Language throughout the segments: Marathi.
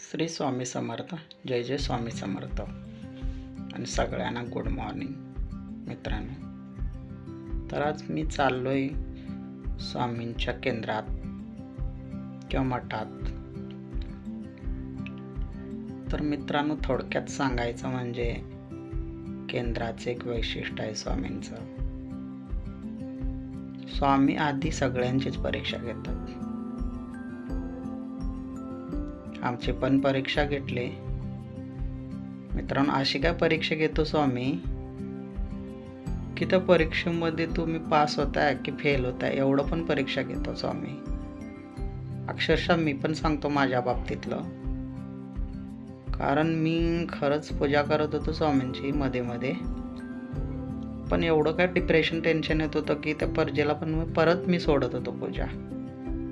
श्री स्वामी समर्थ जय जय स्वामी समर्थ. आणि सगळ्यांना गुड मॉर्निंग मित्रांनो. तर आज मी चाललो आहे स्वामींच्या केंद्रात किंवा मठात. तर मित्रांनो थोडक्यात सांगायचं म्हणजे केंद्राचं एक वैशिष्ट्य आहे स्वामींचं. स्वामी आधी सगळ्यांचीच परीक्षा घेतात. आमची पण परीक्षा घेतली. मित्रांनो अशी काय परीक्षा घेतो स्वामी? की त्या परीक्षेमध्ये तुम्ही पास होताय की फेल होताय एवढं पण परीक्षा घेतो स्वामी. अक्षरशः मी पण सांगतो माझ्या बाबतीतलं. कारण मी खरंच पूजा करत होतो स्वामींची मध्ये मध्ये. पण एवढं काय डिप्रेशन टेन्शन येत होतं की त्या परजेला पण मी परत मी सोडत होतो पूजा.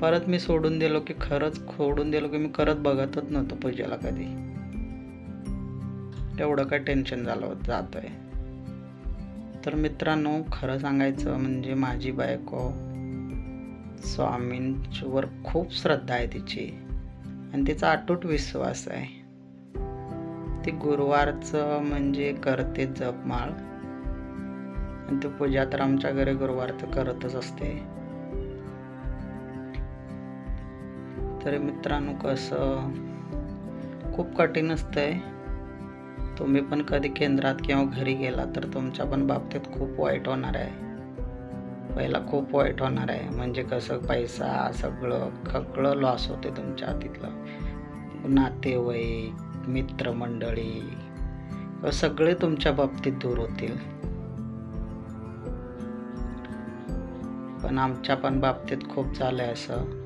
परत मी सोडून दिलो की खरंच सोडून दिलो की मी करत बघतच नव्हतो पूजेला कधी. तेवढं काय टेन्शन झालं होतं जातोय. तर मित्रांनो खरं सांगायचं म्हणजे माझी बायको स्वामींवर खूप श्रद्धा आहे तिची. आणि तिचा अटूट विश्वास आहे. ती गुरुवारचं म्हणजे करते जपमाळ. आणि ती पूजा तर आमच्या घरी गुरुवारचं करतच असते. तरी मित्रांनो कसं खूप कठीण असतं आहे तुम्ही पण कधी केंद्रात किंवा घरी गेला तर तुमच्या पण बाबतीत खूप वाईट होणार आहे. पहिला खूप वाईट होणार आहे. म्हणजे कसं पैसा सगळं सगळं लॉस होते तुमच्या तिथलं नातेवाईक मित्रमंडळी सगळे तुमच्या बाबतीत दूर होतील. पण आमच्या पण बाबतीत खूप झालं आहे असं.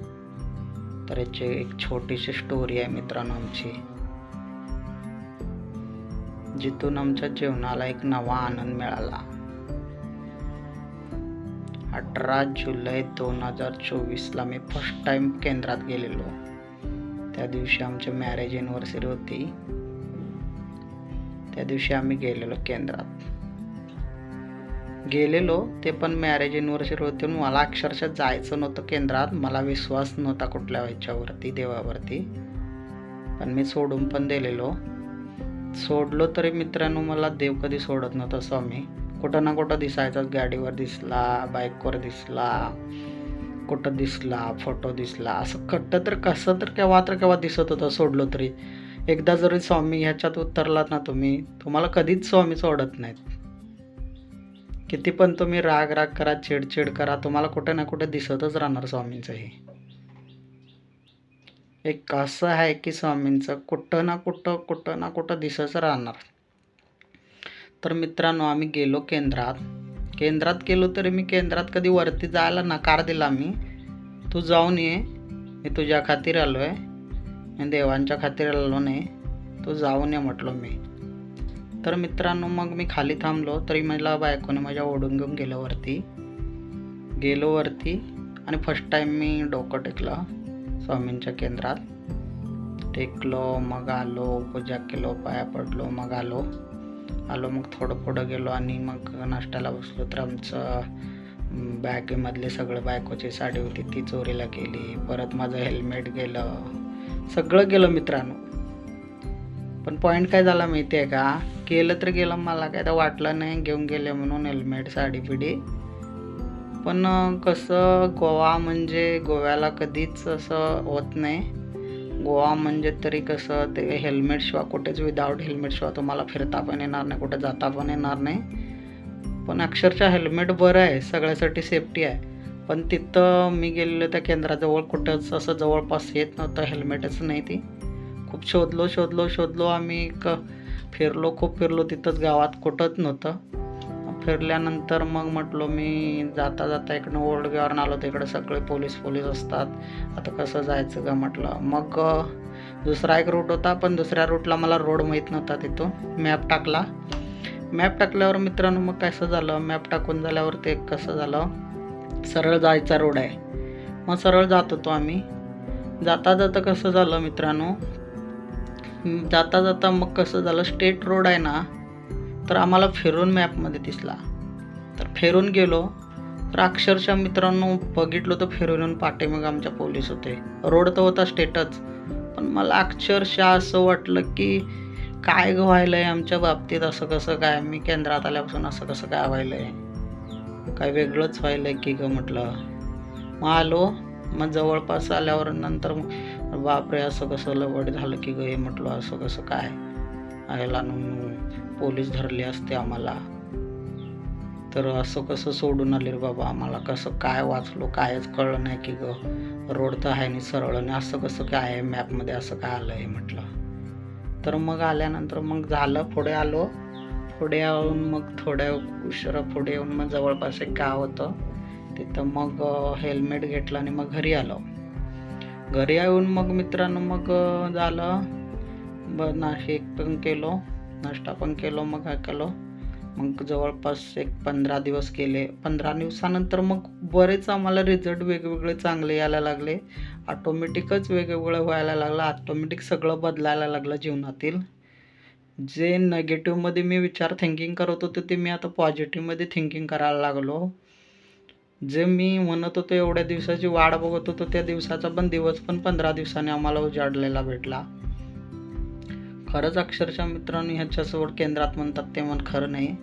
तर याची एक छोटीशी स्टोरी आहे मित्रांनो आमची. जिथून आमच्या जीवनाला एक नवा आनंद मिळाला. अठरा जुलै दोन हजार चोवीसला मी फर्स्ट टाइम केंद्रात गेलेलो. त्या दिवशी आमची मॅरेज एनिव्हर्सरी होती. त्या दिवशी आम्ही गेलेलो केंद्रात. गेलेलो ते पण मॅरेज एनिव्हर्सरी होती म्हणून मला अक्षरशः जायचं नव्हतं केंद्रात. मला विश्वास नव्हता कुठल्या ह्याच्यावरती देवावरती. पण मी सोडून पण दिलेलो. सोडलो तरी मित्रांनो मला देव कधी सोडत नव्हता स्वामी. कुठं ना कुठं दिसायचाच गाडीवर दिसला बाईकवर दिसला कुठं दिसला फोटो दिसला. असं कट्ट तर कसं तर केव्हा तर केव्हा दिसत होतं सोडलो तरी. एकदा जरी स्वामी ह्याच्यात उतरलात ना तुम्ही तुम्हाला कधीच स्वामी सोडत नाहीत. किती पण तुम्ही राग राग करा चिडचिड करा तुम्हाला कुठे ना कुठे दिसतच राहणार स्वामींचं हे. एक असं आहे की स्वामींचं कुठं ना कुठं कुठं ना कुठं दिसतच राहणार. तर मित्रांनो आम्ही गेलो केंद्रात. केंद्रात गेलो तरी मी केंद्रात कधी वरती जायला नकार दिला मी. तू जाऊन ये. मी तुझ्या खातीर आलो आहे मी देवांच्या खातीर आलो नाही. तू जाऊन ये म्हटलो मी. तर मित्रांनो मग मी खाली थांबलो तरी मला बायकोने माझ्या ओढून घेऊन गेलो वरती गेलो वरती आणि फर्स्ट टाईम मी डोकं टेकलं स्वामींच्या केंद्रात. टेकलो मग आलो पूजा केलो पाया पडलो मग आलो. आलो मग थोडं पुढं गेलो आणि मग नाश्त्याला बसलो. तर आमचं बॅगेमधले सगळं बायकोची साडी होती ती चोरीला गेली. परत माझं हेल्मेट गेलं. सगळं गेलं मित्रांनो. पण पॉईंट काय झाला माहिती आहे का? केलं तर गेलं मला काय तर वाटलं नाही घेऊन गेले म्हणून हेल्मेट साडी पिढी पण कसं गोवा म्हणजे गोव्याला कधीच असं होत नाही. गोवा म्हणजे तरी कसं ते हेल्मेटशिवाय कुठेच विदाऊट हेल्मेटशिवाय तुम्हाला फिरता पण येणार नाही कुठे जाता पण येणार नाही. पण अक्षरशः हेल्मेट बरं आहे सगळ्यासाठी सेफ्टी आहे. पण तिथं मी गेलेलो त्या केंद्राजवळ कुठंच असं जवळपास येत नव्हतं हेल्मेटच नाही ती. खूप शोधलो शोधलो शोधलो. आम्ही क फिरलो खूप फिरलो. तिथंच गावात कुठंच नव्हतं. फिरल्यानंतर मग म्हटलो मी जाता जाता इकडनं ओल्डगावरून आलो. तिकडे सगळे पोलीस पोलीस असतात. आता कसं जायचं का म्हटलं. मग दुसरा एक रूट होता पण दुसऱ्या रूटला मला रोड माहीत नव्हता तिथून. मॅप टाकला. मॅप टाकल्यावर मित्रांनो मग कसं झालं? मॅप टाकून झाल्यावर ते कसं झालं? सरळ जायचा रोड आहे. मग सरळ जात होतो आम्ही. जाता जाता कसं झालं मित्रांनो? जाता जाता मग कसं झालं स्टेट रोड आहे ना तर आम्हाला फिरून मॅपमध्ये दिसला. तर फिरून गेलो. तर अक्षरशः मित्रांनो बघितलं तर फिरून येऊन पाठीमाग आमच्या पोलीस होते. रोड तर होता स्टेटच पण मला अक्षरशः असं वाटलं की काय ग आहे आमच्या बाबतीत असं कसं काय? मी केंद्रात आल्यापासून असं कसं काय व्हायलं आहे काय वेगळंच व्हायलं आहे की ग म्हटलं? मग आलो. मग जवळपास आल्यावर नंतर मग बापरे असं कसं लवड झालं की ग हे म्हटलं असं कसं काय? आयला पोलीस धरले असते आम्हाला. तर असं कसं सोडून आले रे बाबा आम्हाला? कसं काय वाचलो कायच कळलं नाही की ग. रोड तर आहे नाही सरळ आणि असं कसं काय आहे मॅपमध्ये असं काय आलं आहे म्हटलं. तर मग आल्यानंतर मग झालं पुढे आलो. पुढे येऊन मग थोड्या उशिरा पुढे येऊन मग जवळपास एक गाव होतं. तिथं मग हेल्मेट घेतलं आणि मग घरी आलो. घरी येऊन मग मित्रांनो मग झालं. ब नाशिक पण केलो नाश्ता पण केलो मग काय केलो. मग जवळपास एक पंधरा दिवस केले. पंधरा दिवसानंतर मग बरेच आम्हाला रिझल्ट वेगवेगळे चांगले यायला लागले. ऑटोमॅटिकच वेगवेगळं व्हायला लागलं. ऑटोमॅटिक सगळं बदलायला लागलं जीवनातील. जे नेगेटिव्हमध्ये मी विचार थिंकिंग करत होतो ते मी आता पॉझिटिव्हमध्ये थिंकिंग करायला लागलो. जे मी म्हणत होतो एवढ्या दिवसाची वाट बघत होतो त्या दिवसाचा पण दिवस पण पंधरा दिवसांनी आम्हाला उजाडलेला भेटला. खरंच अक्षरशः मित्रांनो ह्याच्यासोबत केंद्रात म्हणतात ते मन खरं नाही.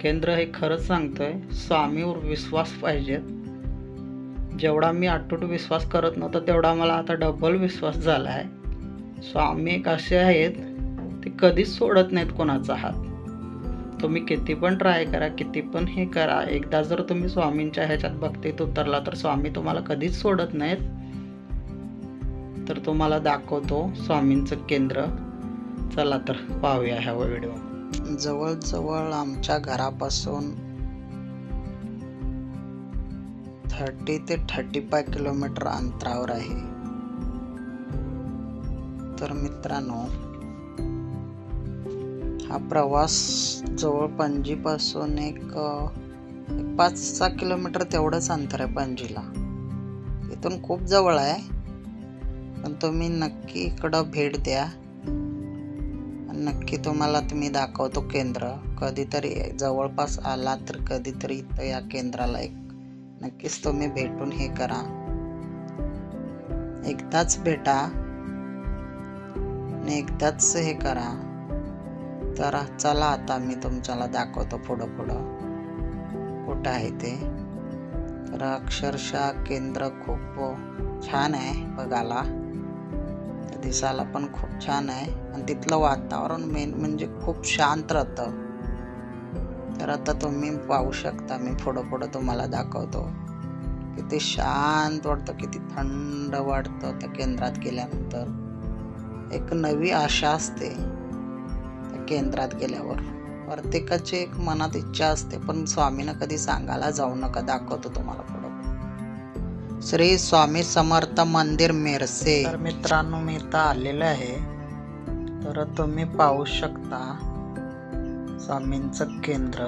केंद्र हे खरंच सांगतोय स्वामीवर विश्वास पाहिजेत. जेवढा मी अटूट विश्वास करत नव्हता तेवढा मला आता डबल विश्वास झाला आहे स्वामी एक असे आहेत ते कधीच सोडत नाहीत कोणाचा हात. तुम्ही किती पण ट्राय करा किती पण हे करा. एकदा जर तुम्ही स्वामींच्या ह्याच्यात भक्तीत उतरला तर स्वामी तुम्हाला कधीच सोडत नाहीत. तर तुम्हाला दाखवतो स्वामींचं केंद्र. चला तर पाहूया ह्या व्हिडिओ जवळजवळ आमच्या घरापासून थर्टी ते थर्टी फाय किलोमीटर अंतरावर आहे. तर मित्रांनो हा प्रवास जवळ पणजीपासून एक पाच सहा किलोमीटर तेवढंच अंतर आहे पणजीला. इथून खूप जवळ आहे. पण तुम्ही नक्की इकडं भेट द्या. नक्की तुम्हाला तुम्ही दाखवतो केंद्र. कधीतरी जवळपास आला तर कधीतरी इथं या केंद्राला एक नक्कीच तुम्ही भेटून हे करा. एकदाच भेटा. आणि एकदाच हे करा. तर चला आता मी तुमच्याला दाखवतो पुढं पुढं. कुठं आहे ते? तर अक्षरशः केंद्र खूप छान आहे बघायला. दिसायला पण खूप छान आहे. आणि तिथलं वातावरण मेन म्हणजे खूप शांत राहतं. तर आता तुम्ही पाहू शकता मी पुढं पुढं तुम्हाला दाखवतो. किती शांत वाटतं किती थंड वाटतं त्या केंद्रात गेल्यानंतर. एक नवी आशा असते. केंद्रात गेल्यावर. प्रत्येकाची एक मनात इच्छा असते पण स्वामीनं कधी सांगायला जाऊ नका दाखवतो तुम्हाला पुढं. श्री स्वामी समर्थ मंदिर मेरसे. तर मित्रांनो मी इथं आलेलो आहे. तर तुम्ही पाहू शकता स्वामींचं केंद्र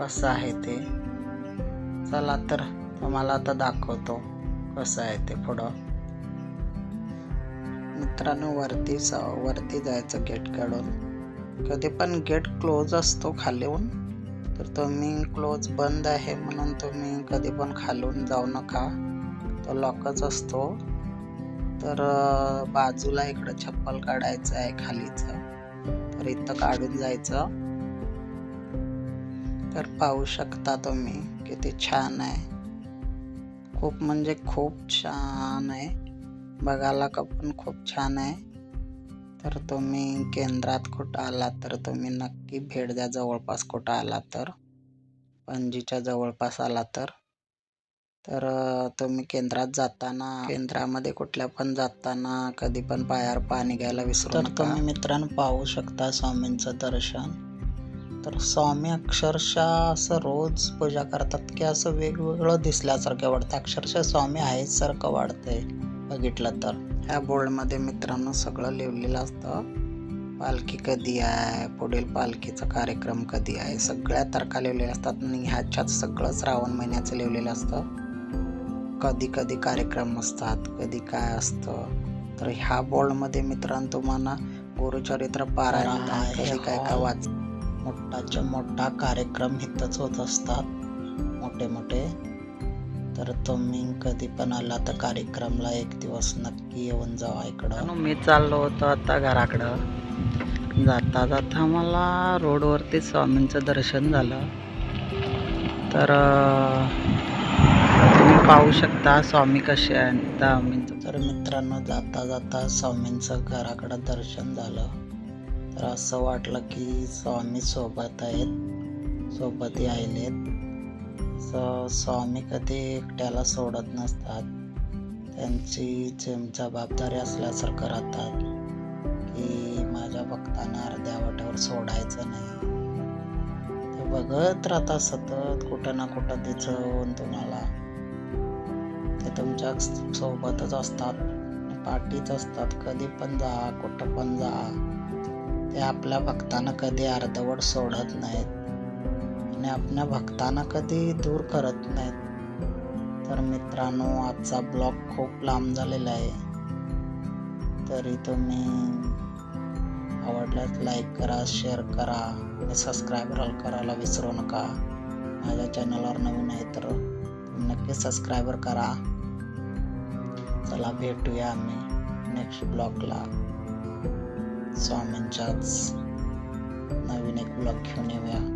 कसं आहे ते. चला तर तुम्हाला आता दाखवतो कसं आहे ते पुढं. मित्रांनो वरती स- वरती जायचं गेट काढून. कधी पण गेट क्लोज असतो खालून. तर तुम्ही क्लोज बंद आहे म्हणून तुम्ही कधी पण खालून जाऊ नका. तो लॉकच असतो. तर बाजूला इकडं चप्पल काढायचं आहे खालीचं. तर इथं काढून जायचं. तर पाहू शकता तुम्ही किती छान आहे. खूप म्हणजे खूप छान आहे. बघायला का पण खूप छान आहे. तर तुम्ही केंद्रात कुठं आलात तर तुम्ही नक्की भेट द्या. जवळपास कुठं आलात तर पणजीच्या जवळपास आला तर. तर तुम्ही केंद्रात जाताना केंद्रामध्ये कुठल्या पण जाताना कधी पण पायावर पाणी घ्यायला विसरू नका. तुम्ही मित्रांनो पाहू शकता स्वामींचं दर्शन. तर स्वामी अक्षरशः असं रोज पूजा करतात की असं वेगवेगळं दिसल्यासारखं वाटतं. अक्षरशः स्वामी आहेच सारखं वाटतंय. बघितलं तर. ह्या बोर्डमध्ये मित्रांनो सगळं लिहिलेलं असतं. पालखी कधी आहे? पुढील पालखीचा कार्यक्रम कधी आहे? सगळ्या तारखा लिहिलेल्या असतात आणि ह्याच्यात सगळं श्रावण महिन्याचं लिहिलेलं असतं. कधी कधी कार्यक्रम असतात कधी काय असतं. तर ह्या बोर्डमध्ये मित्रांनो तुम्हाला गुरुचरित्र पारायण कधी काय काय वाच मोठाच्या मोठा कार्यक्रम इथंच होत असतात. मोठे मोठे तर तुम्ही कधी पण आला तर कार्यक्रमला एक दिवस नक्की येऊन जावा इकडं. मी चाललो होतो आता घराकडं. जाता जाता मला रोडवरती स्वामींचं दर्शन झालं. तर तुम्ही पाहू शकता स्वामी कसे आहेत स्वामींचं तर मित्रांनो जाता जाता स्वामींचं घराकडं दर्शन झालं. तर असं वाटलं की स्वामी सोबत आहेत सोबत यायलेत. स स्वामी कधी एकट्याला सोडत नसतात. त्यांची जेम जबाबदारी असल्यासारखं राहतात की माझ्या भक्तांना अर्ध्या वाट्यावर सोडायचं नाही. ते बघत राहतात सतत कुठं ना कुठं दिसून तुम्हाला. ते तुमच्या सोबतच असतात पाठीच असतात कधी पण जा कुठं पण जा. ते आपल्या भक्तांना कधी अर्धवट सोडत नाहीत. आणि आपल्या भक्तांना कधी दूर करत नाहीत. तर मित्रांनो आजचा ब्लॉग खूप लांब झालेला आहे. तरी तुम्ही आवडल्यास लाईक करा शेअर करा आणि सबस्क्राईब करायला विसरू नका. माझ्या चॅनलवर नवीन आहे तर नक्की सबस्क्रायबर करा. चला भेटूया आम्ही नेक्स्ट ब्लॉगला स्वामींच्याच नवीन एक ब्लॉग घेऊन येऊया.